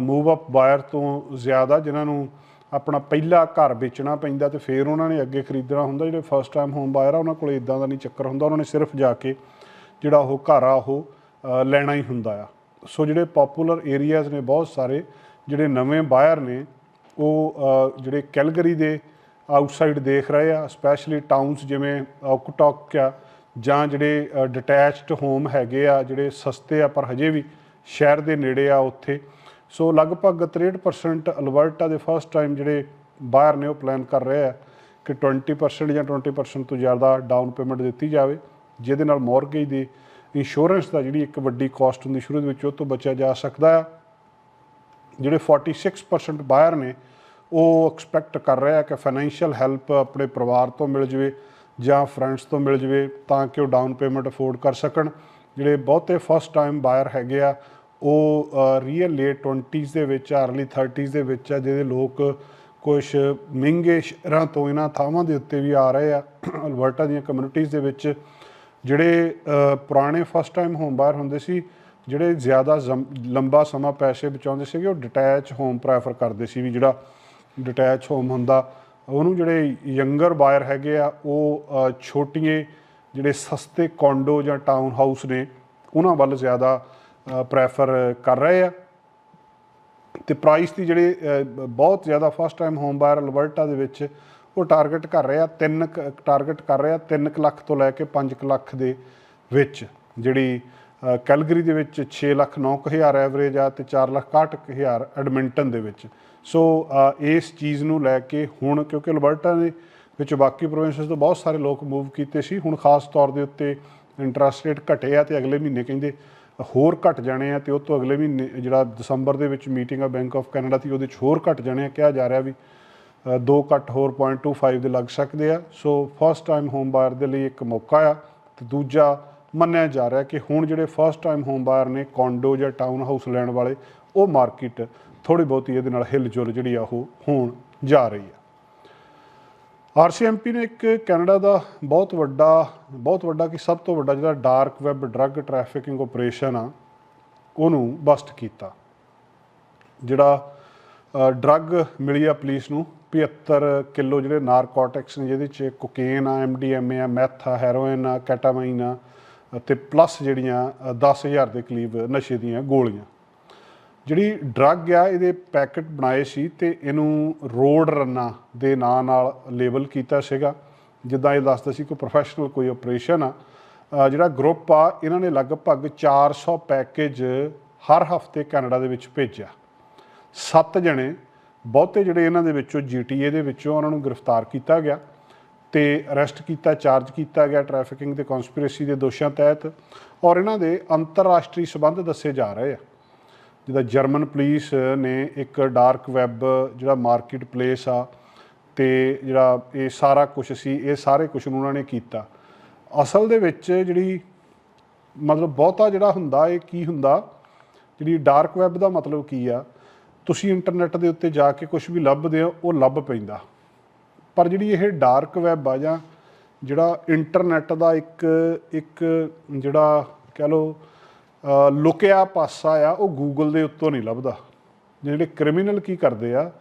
ਮੂਵ ਅਪ ਬਾਇਰ ਤੋਂ ਜ਼ਿਆਦਾ ਜਿਨ੍ਹਾਂ ਨੂੰ ਆਪਣਾ ਪਹਿਲਾ ਘਰ ਵੇਚਣਾ ਪੈਂਦਾ ਤੇ ਫਿਰ ਉਹਨਾਂ ਨੇ ਅੱਗੇ ਖਰੀਦਣਾ ਹੁੰਦਾ। ਜਿਹੜੇ ਫਸਟ ਟਾਈਮ ਹੋਮ ਬਾਇਰ ਆ, ਉਹਨਾਂ ਕੋਲੇ ਇਦਾਂ ਦਾ ਨਹੀਂ ਚੱਕਰ ਹੁੰਦਾ। ਉਹਨਾਂ ਨੇ ਸਿਰਫ ਜਾ ਕੇ ਜਿਹੜਾ ਉਹ ਘਰ ਆ, ਉਹ ਲੈਣਾ ਹੀ ਹੁੰਦਾ ਆ। ਸੋ ਜਿਹੜੇ ਪਪੂਲਰ ਏਰੀਆਜ਼ ਨੇ, ਬਹੁਤ ਸਾਰੇ ਜਿਹੜੇ ਨਵੇਂ ਬਾਇਰ ਨੇ, ਉਹ ਜਿਹੜੇ ਕੈਲਗਰੀ ਦੇ ਆਊਟਸਾਈਡ ਦੇਖ ਰਹੇ ਆ ਸਪੈਸ਼ਲੀ ਟਾਊਨਸ ਜਿਵੇਂ ਔਕਟੌਕ ਆ, ਜਾਂ ਜਿਹੜੇ ਡਿਟੈਚਡ ਹੋਮ ਹੈਗੇ ਆ, ਜਿਹੜੇ ਸਸਤੇ ਆ, ਪਰ ਹਜੇ ਵੀ ਸ਼ਹਿਰ ਦੇ ਨੇੜੇ ਆ ਉੱਥੇ। ਸੋ ਲਗਭਗ 63% ਅਲਬਰਟਾ ਦੇ ਫਸਟ ਟਾਈਮ ਜਿਹੜੇ ਬਾਹਰ ਨੇ ਉਹ ਪਲਾਨ ਕਰ ਰਹੇ ਆ ਕਿ 20% ਜਾਂ 20% ਤੋਂ ਜ਼ਿਆਦਾ ਡਾਊਨ ਪੇਮੈਂਟ ਦਿੱਤੀ ਜਾਵੇ, ਜਿਹਦੇ ਨਾਲ ਮੌਰਗੇਜ ਦੀ ਇੰਸ਼ੋਰੈਂਸ ਦਾ ਜਿਹੜੀ ਇੱਕ ਵੱਡੀ ਕਾਸਟ ਹੁੰਦੀ ਸ਼ੁਰੂ ਦੇ ਵਿੱਚ, ਉਹ ਤੋਂ ਬਚਿਆ ਜਾ ਸਕਦਾ ਆ। ਜਿਹੜੇ 46% ਬਾਇਰ ਨੇ, ਉਹ ਐਕਸਪੈਕਟ ਕਰ ਰਿਹਾ ਕਿ ਫਾਈਨੈਂਸ਼ੀਅਲ ਹੈਲਪ ਆਪਣੇ ਪਰਿਵਾਰ ਤੋਂ ਮਿਲ ਜਵੇ ਜਾਂ ਫਰੈਂਡਸ ਤੋਂ ਮਿਲ ਜਵੇ ਤਾਂ ਕਿ ਉਹ ਡਾਊਨ ਪੇਮੈਂਟ ਅਫੋਰਡ ਕਰ ਸਕਣ। ਜਿਹੜੇ ਬਹੁਤੇ ਫਸਟ ਟਾਈਮ ਬਾਇਰ ਹੈਗੇ ਆ ਉਹ ਰੀਅਲ ਲੇਟ 20s ਦੇ ਵਿੱਚ ਅਰਲੀ 30s ਦੇ ਵਿੱਚ ਆ, ਜਿਹਦੇ ਲੋਕ ਕੁਝ ਮਹਿੰਗੇ ਸ਼ਹਿਰਾਂ ਤੋਂ ਇਹਨਾਂ ਥਾਵਾਂ ਦੇ ਉੱਤੇ ਵੀ ਆ ਰਹੇ ਆ, ਅਲਬਰਟਾ ਦੀਆਂ ਕਮਿਊਨਿਟੀਆਂ ਦੇ ਵਿੱਚ, ਜਿਹੜੇ ਪੁਰਾਣੇ ਫਸਟ ਟਾਈਮ ਹੋਮ ਬਾਇਰ ਹੁੰਦੇ ਸੀ, ਜਿਹੜੇ ਜ਼ਿਆਦਾ ਜ਼ਮ- ਲੰਬਾ ਸਮਾਂ ਪੈਸੇ ਬਚਾਉਂਦੇ ਸੀਗੇ, ਉਹ ਡਿਟੈਚ ਹੋਮ ਪ੍ਰੈਫਰ ਕਰਦੇ ਸੀ ਵੀ ਜਿਹੜਾ ਡਿਟੈਚ ਹੋਮ ਹੁੰਦਾ, ਉਹਨੂੰ ਜਿਹੜੇ ਯੰਗਰ ਬਾਇਰ ਹੈਗੇ ਆ, ਉਹ ਛੋਟੀਆਂ ਜਿਹੜੇ ਸਸਤੇ ਕੌਂਡੋ ਜਾਂ ਟਾਊਨ ਹਾਊਸ ਨੇ, ਉਹਨਾਂ ਵੱਲ ਜ਼ਿਆਦਾ ਪ੍ਰੈਫਰ ਕਰ ਰਹੇ ਆ। ਤੇ ਪ੍ਰਾਈਸ ਦੀ ਜਿਹੜੇ ਬਹੁਤ ਜ਼ਿਆਦਾ first time home buyer Alberta ਦੇ ਵਿੱਚ ਉਹ ਟਾਰਗੇਟ ਕਰ ਰਿਹਾ 3 ਟਾਰਗੇਟ ਕਰ ਰਿਹਾ 3 ਲੱਖ ਤੋਂ ਲੈ ਕੇ 5 ਲੱਖ ਦੇ ਵਿੱਚ। ਜਿਹੜੀ ਕੈਲਗਰੀ ਦੇ ਵਿੱਚ 6 ਲੱਖ 9 ਹਜ਼ਾਰ ਐਵਰੇਜ ਆ ਤੇ 4 ਲੱਖ 61 ਹਜ਼ਾਰ ਐਡਮਿੰਟਨ ਦੇ ਵਿੱਚ। ਸੋ ਇਸ ਚੀਜ਼ ਨੂੰ ਲੈ ਕੇ ਹੁਣ ਕਿਉਂਕਿ ਅਲਬਰਟਾ ਦੇ ਵਿੱਚ ਬਾਕੀ ਪ੍ਰੋਵਿੰਸਸ ਤੋਂ ਬਹੁਤ ਸਾਰੇ ਲੋਕ ਮੂਵ ਕੀਤੇ ਸੀ, ਹੁਣ ਖਾਸ ਤੌਰ ਦੇ ਉੱਤੇ ਇੰਟਰਸਟ ਰੇਟ ਘਟੇ ਆ ਤੇ ਅਗਲੇ ਮਹੀਨੇ ਕਹਿੰਦੇ ਹੋਰ ਘਟ ਜਾਣੇ ਆ ਤੇ ਉਹ ਤੋਂ ਅਗਲੇ ਮਹੀਨੇ, ਜਿਹੜਾ ਦਸੰਬਰ ਦੇ ਵਿੱਚ ਮੀਟਿੰਗ ਆ ਬੈਂਕ ਆਫ ਕੈਨੇਡਾ ਦੀ, ਉਹਦੇ 'ਚ ਹੋਰ ਘਟ ਜਾਣੇ ਆ, ਕਿਹਾ ਜਾ ਰਿਹਾ ਵੀ ਦੋ ਘੱਟ ਹੋਰ 0.25 ਦੇ ਲੱਗ ਸਕਦੇ ਆ। So first time home buyer ਦੇ ਲਈ ਇੱਕ ਮੌਕਾ ਆ ਤੇ ਦੂਜਾ ਮੰਨਿਆ ਜਾ ਰਿਹਾ ਕਿ ਹੁਣ ਜਿਹੜੇ ਫਸਟ ਟਾਈਮ ਹੋਮ ਬਾਇਰ ਨੇ ਕੌਂਡੋ ਜਾਂ ਟਾਊਨ ਹਾਊਸ ਲੈਣ ਵਾਲੇ, ਉਹ ਮਾਰਕੀਟ ਥੋੜੀ ਬਹੁਤੀ ਇਹਦੇ ਨਾਲ ਹਿਲਜੁਲ ਜਿਹੜੀ ਆ ਉਹ ਹੋਣ ਜਾ ਰਹੀ ਆ। ਆਰਸੀਐਮਪੀ ਨੇ ਇੱਕ ਕੈਨੇਡਾ ਦਾ ਬਹੁਤ ਵੱਡਾ ਬਹੁਤ ਵੱਡਾ ਕਿ ਸਭ ਤੋਂ ਵੱਡਾ ਜਿਹੜਾ dark web drug trafficking operation ਆ ਉਹਨੂੰ ਬਸਟ ਕੀਤਾ। ਜਿਹੜਾ ਡਰੱਗ ਮਿਲੀ ਆ ਪੁਲਿਸ ਨੂੰ 75 ਕਿਲੋ ਜਿਹੜੇ ਨਾਰਕੋਟਿਕਸ ਨੇ ਜਿਹਦੇ ਚ ਕੋਕੇਨ ਆ ਐਮਡੀਐਮਏ ਆ ਮੈਥ ਆ ਹੈਰੋਇਨ ਆ ਕੈਟਾਮਾਈਨ ਆ ਤੇ ਪਲੱਸ ਜਿਹੜੀਆਂ ਅ, 10000 ਦੇ ਕਰੀਬ ਨਸ਼ੇ ਦੀਆਂ ਗੋਲੀਆਂ। ਜਿਹੜੀ ਡਰੱਗ ਆ, ਇਹਦੇ ਪੈਕਟ ਬਣਾਏ ਸੀ ਤੇ ਇਹਨੂੰ ਰੋਡ ਰੰਨਾ ਦੇ ਨਾਂ ਨਾਲ ਲੇਬਲ ਕੀਤਾ ਸੀਗਾ। ਜਿੱਦਾਂ ਇਹ ਦੱਸਦਾ ਸੀ ਕੋਈ ਪ੍ਰੋਫੈਸ਼ਨਲ ਕੋਈ ਆਪਰੇਸ਼ਨ ਆ। ਜਿਹੜਾ ਗਰੁੱਪ ਆ, ਇਹਨਾਂ ਨੇ ਲਗਭਗ 400 ਪੈਕੇਜ ਹਰ ਹਫ਼ਤੇ ਕੈਨੇਡਾ ਦੇ ਵਿੱਚ ਭੇਜਿਆ। ਸੱਤ ਜਣੇ, ਬਹੁਤੇ ਜਿਹੜੇ ਇਹਨਾਂ ਦੇ ਵਿੱਚੋਂ ਜੀਟੀਏ ਦੇ ਵਿੱਚੋਂ ਉਹਨਾਂ ਨੂੰ ਗ੍ਰਿਫਤਾਰ ਕੀਤਾ ਗਿਆ ਤੇ ਅਰੈਸਟ ਕੀਤਾ ਚਾਰਜ ਕੀਤਾ ਗਿਆ ਟ੍ਰੈਫਿਕਿੰਗ ਤੇ ਕਨਸਪੀਰੇਸੀ ਦੇ ਦੋਸ਼ਾਂ ਤਹਿਤ। ਔਰ ਇਹਨਾਂ ਦੇ ਅੰਤਰਰਾਸ਼ਟਰੀ ਸਬੰਧ ਦੱਸੇ ਜਾ ਰਹੇ ਆ। ਜਿੱਦਾਂ ਜਰਮਨ ਪੁਲਿਸ ਨੇ ਇੱਕ ਡਾਰਕ ਵੈਬ ਜਿਹੜਾ ਮਾਰਕੀਟ ਪਲੇਸ ਆ ਤੇ ਜਿਹੜਾ ਇਹ ਸਾਰਾ ਕੁਝ ਸੀ, ਇਹ ਸਾਰੇ ਕੁਝ ਨੂੰ ਉਹਨਾਂ ਨੇ ਕੀਤਾ। ਅਸਲ ਦੇ ਵਿੱਚ ਜਿਹੜੀ ਮਤਲਬ ਬਹੁਤਾ ਜਿਹੜਾ ਹੁੰਦਾ, ਇਹ ਕੀ ਹੁੰਦਾ, ਜਿਹੜੀ ਡਾਰਕ ਵੈਬ ਦਾ ਮਤਲਬ ਕੀ ਆ, ਤੁਸੀਂ ਇੰਟਰਨੈਟ ਦੇ ਉੱਤੇ ਜਾ ਕੇ ਕੁਝ ਵੀ ਲੱਭਦੇ ਹੋ, ਉਹ ਲੱਭ ਪੈਂਦਾ। ਪਰ ਜਿਹੜੀ ਇਹ ਡਾਰਕ ਵੈਬ ਆ ਜਾਂ ਜਿਹੜਾ ਇੰਟਰਨੈਟ ਦਾ ਇੱਕ ਇੱਕ ਜਿਹੜਾ ਕਹਿ ਲਓ ਲੁਕਿਆ ਪਾਸਾ ਆ, ਉਹ ਗੂਗਲ ਦੇ ਉੱਤੋਂ ਨਹੀਂ ਲੱਭਦਾ। ਜਿਹੜੇ ਕ੍ਰਿਮੀਨਲ ਕੀ ਕਰਦੇ ਆ,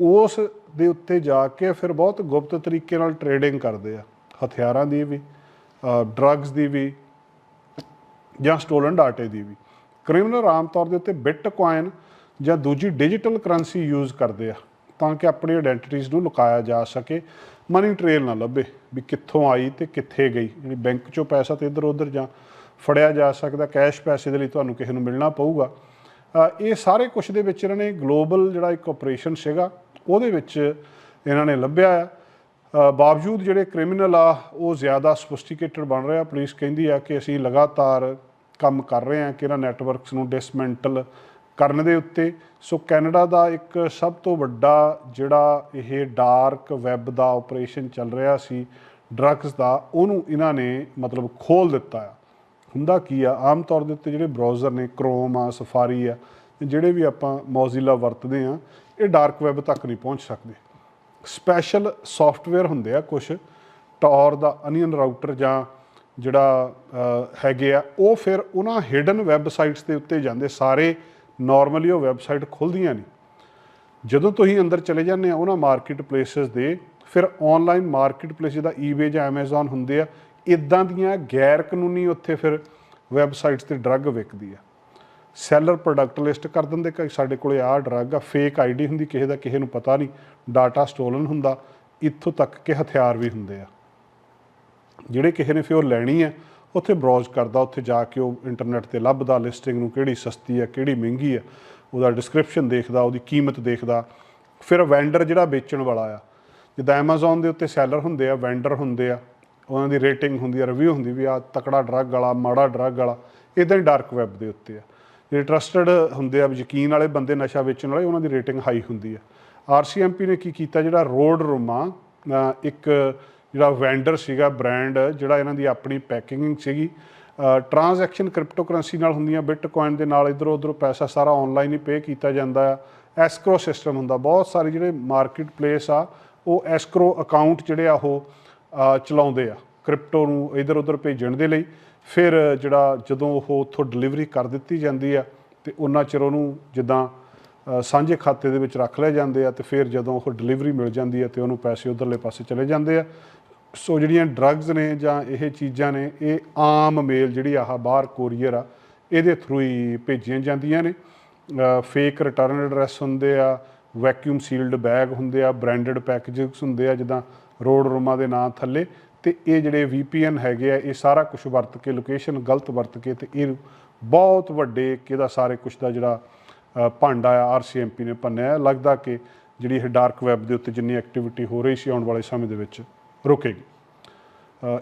ਉਸ ਦੇ ਉੱਤੇ ਜਾ ਕੇ ਫਿਰ ਬਹੁਤ ਗੁਪਤ ਤਰੀਕੇ ਨਾਲ ਟ੍ਰੇਡਿੰਗ ਕਰਦੇ ਆ। ਹਥਿਆਰਾਂ ਦੀ ਵੀ ਡਰੱਗਸ ਦੀ ਵੀ, ਜਾਂ ਸਟੋਲਨ ਡਾਟੇ ਦੀ ਵੀ। ਕ੍ਰਿਮੀਨਲ ਆਮ ਤੌਰ ਦੇ ਉੱਤੇ ਬਿਟਕੋਇਨ ਜਾਂ ਦੂਜੀ ਡਿਜੀਟਲ ਕਰੰਸੀ ਯੂਜ਼ ਕਰਦੇ ਆ, ਤਾਂ ਕਿ ਆਪਣੀ ਆਇਡੈਂਟੀਟੀਜ਼ ਨੂੰ ਲੁਕਾਇਆ ਜਾ ਸਕੇ ਮਨੀ ਟ੍ਰੇਲ ਨਾ ਲੱਭੇ, ਵੀ ਕਿੱਥੋਂ ਆਈ ਤੇ ਕਿੱਥੇ ਗਈ, ਜਿਹੜੀ ਬੈਂਕ ਚੋਂ ਪੈਸਾ ਤੇ ਇੱਧਰ ਉੱਧਰ ਜਾਂ ਫੜਿਆ ਜਾ ਸਕਦਾ, ਕੈਸ਼ ਪੈਸੇ ਦੇ ਲਈ ਤੁਹਾਨੂੰ ਕਿਸੇ ਨੂੰ ਮਿਲਣਾ ਪਊਗਾ। ਇਹ ਸਾਰੇ ਕੁਝ ਦੇ ਵਿੱਚ ਇਹਨਾਂ ਨੇ ਗਲੋਬਲ ਜਿਹੜਾ ਇੱਕ ਆਪਰੇਸ਼ਨ ਸੀਗਾ, ਉਹਦੇ ਵਿੱਚ ਇਹਨਾਂ ਨੇ ਲੱਭਿਆ ਆ। ਬਾਵਜੂਦ ਜਿਹੜੇ ਕ੍ਰਿਮੀਨਲ ਆ, ਉਹ ਜ਼ਿਆਦਾ ਸੋਫਿਸਟੀਕੇਟਡ ਬਣ ਰਿਹਾ ਪੁਲਿਸ ਕਹਿੰਦੀ ਆ ਕਿ ਅਸੀਂ ਲਗਾਤਾਰ ਕੰਮ ਕਰ ਰਹੇ ਹਾਂ ਕਿ ਇਹਨਾਂ ਨੈਟਵਰਕਸ ਨੂੰ ਡਿਸਮੈਂਟਲ ਕਰਨ ਦੇ ਉੱਤੇ। ਸੋ ਕੈਨੇਡਾ ਦਾ ਇੱਕ ਸਭ ਤੋਂ ਵੱਡਾ ਜਿਹੜਾ ਇਹ ਡਾਰਕ ਵੈਬ ਦਾ ਆਪਰੇਸ਼ਨ ਚੱਲ ਰਿਹਾ ਸੀ ਡਰੱਗਸ ਦਾ, ਉਹਨੂੰ ਇਹਨਾਂ ਨੇ ਮਤਲਬ ਖੋਲ ਦਿੱਤਾ ਆ। ਹੁੰਦਾ ਕੀ ਆ? ਆਮ ਤੌਰ ਦੇ ਉੱਤੇ ਜਿਹੜੇ ਬਰਾਊਜ਼ਰ ਨੇ ਕ੍ਰੋਮ ਆ ਸਫਾਰੀ ਆ, ਜਿਹੜੇ ਵੀ ਆਪਾਂ ਮੌਜ਼ਿਲਾ ਵਰਤਦੇ ਆ, ਇਹ ਡਾਰਕ ਵੈਬ ਤੱਕ ਨਹੀਂ ਪਹੁੰਚ ਸਕਦੇ। ਸਪੈਸ਼ਲ ਸੌਫਟਵੇਅਰ ਹੁੰਦੇ ਆ ਕੁਝ ਟੌਰ ਦਾ ਅਨੀਅਨ ਰਾਊਟਰ ਜਾਂ ਜਿਹੜਾ ਹੈਗੇ ਆ, ਉਹ ਫਿਰ ਉਹਨਾਂ ਹਿਡਨ ਵੈਬਸਾਈਟਸ ਦੇ ਉੱਤੇ ਜਾਂਦੇ, ਸਾਰੇ ਨਾਰਮਲੀ ਉਹ ਵੈਬਸਾਈਟ ਖੁੱਲਦੀਆਂ ਨਹੀਂ। ਜਦੋਂ ਤੁਸੀਂ ਅੰਦਰ ਚਲੇ ਜਾਂਦੇ ਆ, ਉਹਨਾਂ ਮਾਰਕੀਟ ਪਲੇਸਸ ਦੇ, ਫਿਰ ਆਨਲਾਈਨ ਮਾਰਕੀਟ ਪਲੇਸ ਜਿਹਦਾ ਈਬੇ ਜਾਂ Amazon ਹੁੰਦੇ ਆ ਇਦਾਂ ਦੀਆਂ ਗੈਰ ਕਾਨੂੰਨੀ ਉੱਥੇ ਫਿਰ ਵੈਬਸਾਈਟਸ ਤੇ ਡਰੱਗ ਵਿਕਦੀ ਆ। ਸੈਲਰ ਪ੍ਰੋਡਕਟ ਲਿਸਟ ਕਰ ਦਿੰਦੇ ਕਿ ਸਾਡੇ ਕੋਲੇ ਆਹ ਡਰੱਗ ਆ ਫੇਕ ਆਈਡੀ ਹੁੰਦੀ, ਕਿਸੇ ਦਾ ਕਿਸੇ ਨੂੰ ਪਤਾ ਨਹੀਂ ਡਾਟਾ ਸਟੋਲਨ ਹੁੰਦਾ, ਇੱਥੋਂ ਤੱਕ ਕਿ ਹਥਿਆਰ ਵੀ ਹੁੰਦੇ ਆ। ਜਿਹੜੇ ਕਿਸੇ ਨੇ ਫਿਰ ਉਹ ਲੈਣੀ ਆ, ਉੱਥੇ ਬਰਾਊਜ਼ ਕਰਦਾ, ਉੱਥੇ ਜਾ ਕੇ ਉਹ ਇੰਟਰਨੈਟ ਤੇ ਲੱਭਦਾ ਲਿਸਟਿੰਗ ਨੂੰ ਕਿਹੜੀ ਸਸਤੀ ਆ, ਕਿਹੜੀ ਮਹਿੰਗੀ ਆ, ਉਹਦਾ ਡਿਸਕ੍ਰਿਪਸ਼ਨ ਦੇਖਦਾ, ਉਹਦੀ ਕੀਮਤ ਦੇਖਦਾ। ਫਿਰ ਵੈਂਡਰ ਜਿਹੜਾ ਵੇਚਣ ਵਾਲਾ ਆ, ਜਿੱਦਾਂ Amazon ਦੇ ਉੱਤੇ ਸੈਲਰ ਹੁੰਦੇ ਆ ਵੈਂਡਰ ਹੁੰਦੇ ਆ ਉਹਨਾਂ ਦੀ ਰੇਟਿੰਗ ਹੁੰਦੀ ਆ ਰਿਵਿਊ ਹੁੰਦੀ ਵੀ ਆ ਤਕੜਾ ਡਰੱਗ ਵਾਲਾ, ਮਾੜਾ ਡਰੱਗ ਵਾਲਾ ਇਦਾਂ ਹੀ ਡਾਰਕ ਵੈਬ ਦੇ ਉੱਤੇ ਆ। ਜਿਹੜੇ ਟਰਸਟਡ ਹੁੰਦੇ ਆ ਯਕੀਨ ਵਾਲੇ ਬੰਦੇ ਨਸ਼ਾ ਵੇਚਣ ਵਾਲੇ, ਉਹਨਾਂ ਦੀ ਰੇਟਿੰਗ ਹਾਈ ਹੁੰਦੀ ਆ। ਆਰਸੀਐਮਪੀ ਨੇ ਕੀ ਕੀਤਾ, ਜਿਹੜਾ ਰੋਡ ਰੂਮਾ ਇੱਕ ਜਿਹੜਾ ਵੈਂਡਰ ਸੀਗਾ ਬ੍ਰਾਂਡ ਜਿਹੜਾ ਇਹਨਾਂ ਦੀ ਆਪਣੀ ਪੈਕਿੰਗ ਸੀਗੀ ਟ੍ਰਾਂਜੈਕਸ਼ਨ ਕ੍ਰਿਪਟੋਕਰੰਸੀ ਨਾਲ ਹੁੰਦੀਆਂ ਬਿਟਕੋਇਨ ਦੇ ਨਾਲ ਇਧਰੋਂ ਉਧਰੋਂ ਪੈਸਾ ਸਾਰਾ ਆਨਲਾਈਨ ਹੀ ਪੇ ਕੀਤਾ ਜਾਂਦਾ ਆ। ਐਸਕਰੋ ਸਿਸਟਮ ਹੁੰਦਾ, ਬਹੁਤ ਸਾਰੇ ਜਿਹੜੇ ਮਾਰਕੀਟ ਪਲੇਸ ਆ, ਉਹ ਐਸਕਰੋ ਅਕਾਊਂਟ ਜਿਹੜੇ ਆ ਉਹ ਚਲਾਉਂਦੇ ਆ। ਕ੍ਰਿਪਟੋ ਨੂੰ ਇਧਰ ਉਧਰ ਭੇਜਣ ਦੇ ਲਈ। ਫਿਰ ਜਿਹੜਾ ਜਦੋਂ ਉਹ ਉੱਥੋਂ ਡਿਲੀਵਰੀ ਕਰ ਦਿੱਤੀ ਜਾਂਦੀ ਆ ਤੇ ਉਹਨਾਂ ਚਿਰ ਉਹਨੂੰ ਜਿੱਦਾਂ ਸਾਂਝੇ ਖਾਤੇ ਦੇ ਵਿੱਚ ਰੱਖ ਲਏ ਜਾਂਦੇ ਆ ਤੇ ਫਿਰ ਜਦੋਂ ਉਹ ਡਿਲੀਵਰੀ ਮਿਲ ਜਾਂਦੀ ਆ ਤੇ ਉਹਨੂੰ ਪੈਸੇ ਉਧਰਲੇ ਪਾਸੇ ਚਲੇ ਜਾਂਦੇ ਆ। ਸੋ ਜਿਹੜੀਆਂ ਡਰੱਗਸ ਨੇ ਜਾਂ ਇਹ ਚੀਜ਼ਾਂ ਨੇ, ਇਹ ਆਮ ਮੇਲ ਜਿਹੜੀ ਆਹ ਬਾਹਰ ਕੋਰੀਅਰ ਆ, ਇਹਦੇ ਥਰੂ ਹੀ ਭੇਜੀਆਂ ਜਾਂਦੀਆਂ ਨੇ। ਫੇਕ ਰਿਟਰਨ ਐਡਰੈਸ ਹੁੰਦੇ ਆ ਵੈਕਿਊਮ ਸੀਲਡ ਬੈਗ ਹੁੰਦੇ ਆ ਬ੍ਰਾਂਡਡ ਪੈਕੇਜਸ ਹੁੰਦੇ ਆ, ਜਿੱਦਾਂ ਰੋਡ ਰੂਮਾਂ ਦੇ ਨਾਂ ਥੱਲੇ ਤੇ ਇਹ ਜਿਹੜੇ VPN ਹੈਗੇ ਆ ਇਹ ਸਾਰਾ ਕੁਝ ਵਰਤ ਕੇ ਲੋਕੇਸ਼ਨ ਗਲਤ ਵਰਤ ਕੇ ਤੇ ਇਹ ਬਹੁਤ ਵੱਡੇ ਕਿਹਦਾ ਸਾਰੇ ਕੁਝ ਦਾ ਜਿਹੜਾ ਅ, ਭਾਂਡਾ ਆ ਆਰਸੀਐਮਪੀ ਨੇ ਭੰਨਿਆ ਲੱਗਦਾ ਕਿ ਜਿਹੜੀ ਇਹ ਡਾਰਕ ਵੈਬ ਦੇ ਉੱਤੇ ਜਿੰਨੀ ਐਕਟੀਵਿਟੀ ਹੋ ਰਹੀ ਸੀ ਆਉਣ ਵਾਲੇ ਸਮੇਂ ਦੇ ਵਿੱਚ ਰੁਕੇਗੀ।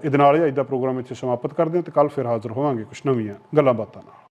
ਇਹਦੇ ਨਾਲ ਹੀ ਅੱਜ ਦਾ ਪ੍ਰੋਗਰਾਮ ਇੱਥੇ ਸਮਾਪਤ ਕਰਦੇ ਹਾਂ ਤੇ ਕੱਲ ਫਿਰ ਹਾਜ਼ਰ ਹੋਵਾਂਗੇ ਕੁਝ ਨਵੀਆਂ ਗੱਲਾਂ ਬਾਤਾਂ ਨਾਲ।